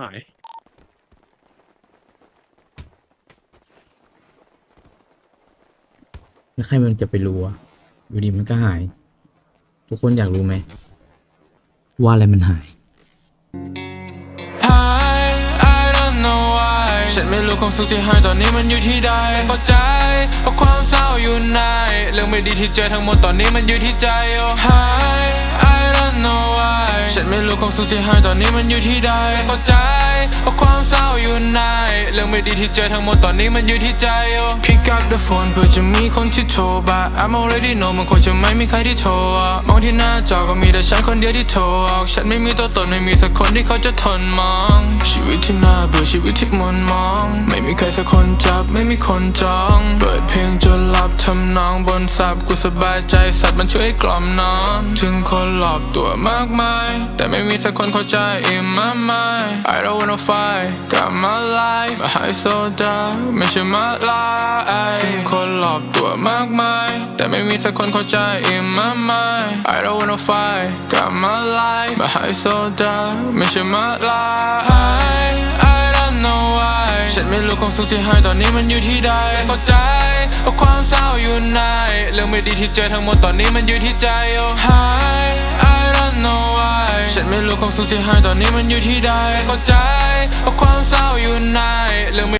หาย แล้วใครมันจะไปรู้วะอยู่ดีมันก็หาย ทุกคนอยากรู้ไหม ว่าอะไรมันหาย I I don't know why ฉันไม่รู้ความสุขที่หายตอนนี้มันอยู่ที่ใดเข้าใจว่าความเศร้าอยู่ในเรื่องไม่ดีที่เจอทั้งหมดตอนนี้มันอยู่ที่ใจ oh Hi I don't know why ฉัน ไม่รู้ความสุขที่หายตอนนี้มันอยู่ที่ใดเข้าใจว่าความเศร้าอยู่ในเรื่องไม่ดีที่เจอทั้งหมดตอนนี้มันอยู่ที่ใจ Pick up the phone เพื่อจะมีคนที่โทร but I'm already know มันคงจะไม่มีใครที่โทรมองที่หน้าจอก็มีแต่ฉันคนเดียวที่โทรออกฉันไม่มีตัวตนไม่มีสักคนที่เขาจะทนมอง ชีวิตที่น่าเบื่อชีวิตที่มันมอง ไม่มีใครสักคนจับไม่มีคนจอง เปิดเพลงจนล ทำนองบนซับกูสบายใจสัตว์มันช่วยกล่อมนอน ถึงคนหลอกตัวมากมาย แต่ไม่มีสักคนเข้าใจ in my mind I don't wanna fight got my life my high so dark ไม่ใช่ my life ถึงคนหลอกตัวมากมาย แต่ไม่มีสักคนเข้าใจ in my mind I don't wanna fight got my life my high so dark ไม่ใช่ my life I I don't know why ฉันไม่รู้ความสุขที่หายตอนนี้มันอยู่ที่ใดเข้าใจว่าความเศร้า อยู่ในเรื่องไม่ดีที่เจอทั้งหมดตอนนี้มันอยู่ที่ใจ oh hi I don't know why ฉันไม่รู้ความสุขที่หายตอนนี้มันอยู่ที่ใดเข้าใจว่าความเศร้าอยู่ในเรื่องไม่